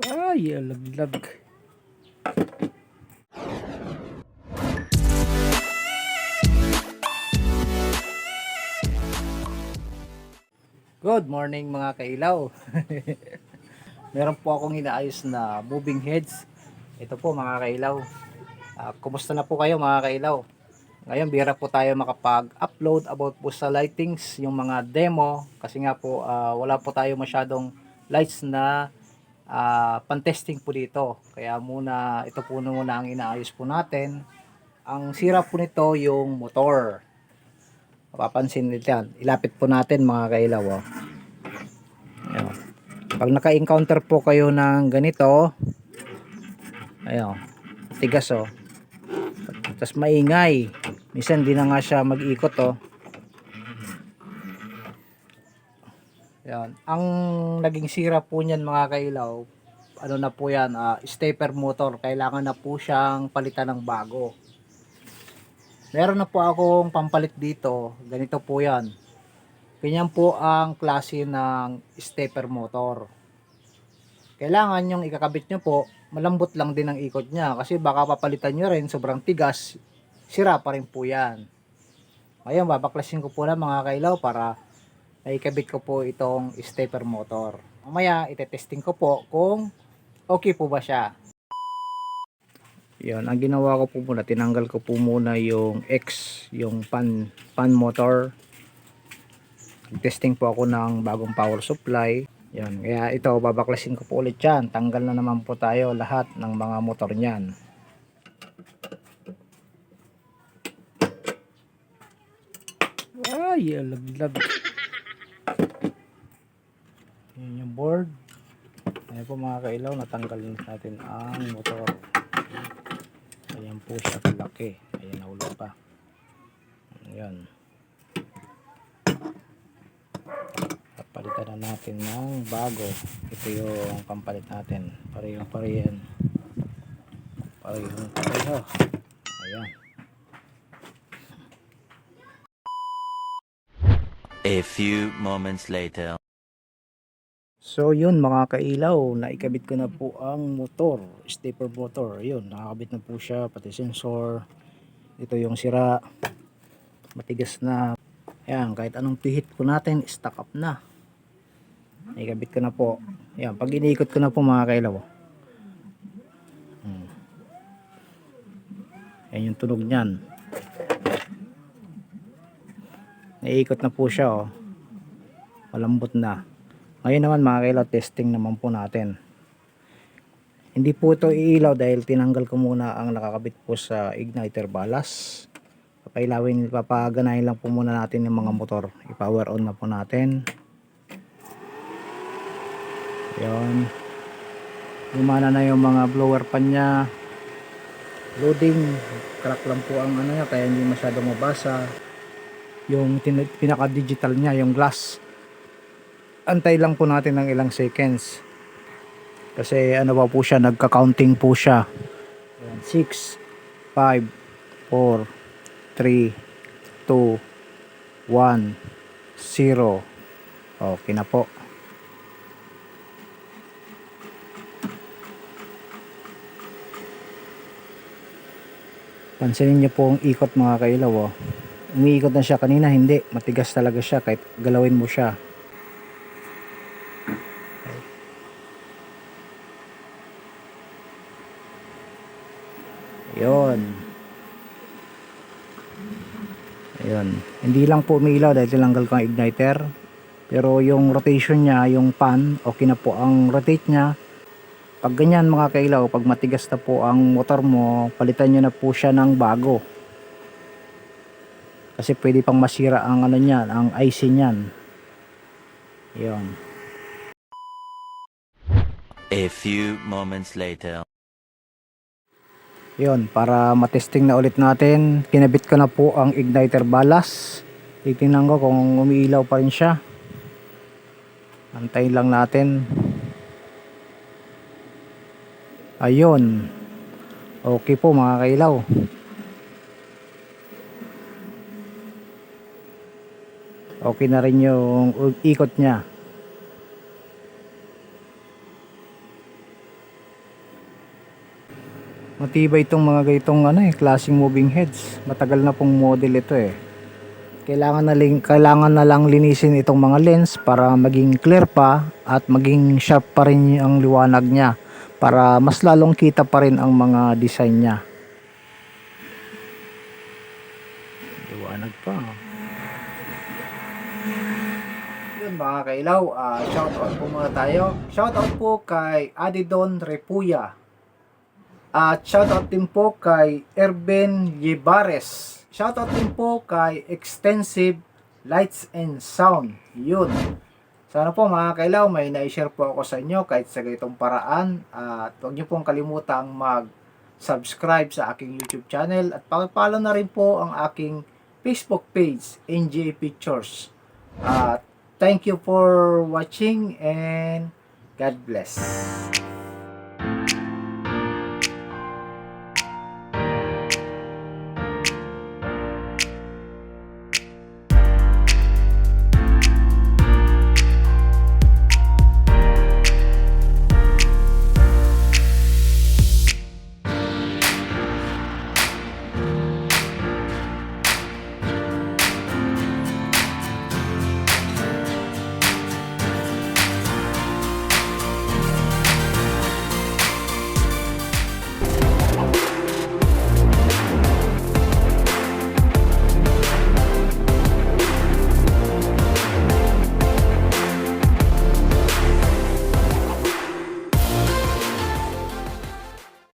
Ay, alaglag. Good morning mga kailaw. Meron po akong inaayos na moving heads. Ito po mga kailaw. Ah, kumusta na po kayo mga kailaw? Ngayon bira po tayo makapag-upload about po sa lightings, yung mga demo kasi nga po ah, wala po tayo masyadong lights na ah, pan-testing po dito. Kaya muna ito po na muna ang inaayos po natin. Ang sira po nito yung motor. Mapapansin nito yan. Ilapit po natin mga kailaw. Oh. Ayan. Pag naka-encounter po kayo ng ganito, ayun, tigas oh. Tapos maingay. Minsan di na nga siya mag-ikot oh. Yan. Ang naging sira po niyan mga kailaw, ano na po yan, ah, stepper motor. Kailangan na po siyang palitan ng bago. Meron na po akong pampalit dito. Ganito po yan. Ganyan po ang klase ng stepper motor. Kailangan yung ikakabit nyo po, malambot lang din ang ikot niya. Kasi baka papalitan nyo rin, sobrang tigas, sira pa rin po yan. Ngayon, babaklasin ko po na mga kailaw para naikabit ko po itong stepper motor. Mamaya, itetesting ko po kung okay po ba siya. Yan, ang ginawa ko po muna, tinanggal ko po muna yung X, yung pan, pan motor. Testing po ako ng bagong power supply. Yan, kaya ito, babaklasin ko po ulit yan. Tanggal na naman po tayo lahat ng mga motor niyan. Ay, laglag. Yan board. Ayan po mga kailaw, natanggal natin ang motor. Ayan po siya kalaki. Ayan, nahulog pa. Ayan. Papalitan na natin ng bago. Ito yung pampalit natin. Parehong parehan. Parehong pareho. Ayan. A few moments later. So yun mga kailaw, naikabit ko na po ang motor, stepper motor. Yun, nakakabit na po siya, pati sensor. Ito yung sira. Matigas na. Ayan, kahit anong pihit po natin, stock up na. Naikabit ko na po. Ayan, pag iniikot ko na po mga kailaw. Hmm. Ayan yung tunog niyan. Naiikot na po siya oh. Malambot na. Ngayon naman mga kailaw, testing naman po natin. Hindi po ito iilaw dahil tinanggal ko muna ang nakakabit po sa igniter balas. Papailawin, papaganahin lang po muna natin yung mga motor. I-power on na po natin. Yan. Gumana na yung mga blower pan niya. Loading. Crack lang po ang ano niya kaya hindi masyadong mabasa. Yung pinaka-digital niya, yung glass antay lang po natin ng ilang seconds. Kasi ano pa po siya nagka-counting po siya. 6 5 4 3 2 1 0 okay na po. Pansinin niyo po ang ikot mga kailaw oh. umiikot na siya kanina hindi. Matigas talaga siya kahit galawin mo siya Yun. Ayun. Hindi lang po umiilaw dahil tinanggal ko ang igniter. Pero yung rotation niya, yung pan, okay na po ang rotate niya. Pag ganyan mga kailaw, pag matigas na po ang motor mo, palitan nyo na po siya ng bago. Kasi pwede pang masira ang ano niyan, ang IC niyan. Yun. A few moments later. Yun, para matesting na ulit natin, kinabit ko na po ang igniter balas. Titingnan ko kung umiilaw pa rin siya. Antayin lang natin. Ayun. Okay po mga kailaw. Okay na rin yung ikot niya. Matibay itong mga gaytong ano eh, klaseng moving heads. Matagal na pong model ito eh. Kailangan na, ling, kailangan na lang linisin itong mga lens para maging clear pa at maging sharp pa rin ang liwanag niya para mas lalong kita pa rin ang mga design niya. Liwanag pa. Yun mga kailaw, uh, shout out po muna tayo. Shout out po kay Adidon Repuya. At shoutout din po kay Erben Yebares. Shoutout din po kay Extensive Lights and Sound. Yun. Sana po mga kailaw, may na-share po ako sa inyo kahit sa ganitong paraan. At huwag niyo pong kalimutang mag-subscribe sa aking YouTube channel. At pakipalo na rin po ang aking Facebook page, NJ Pictures. At thank you for watching and God bless.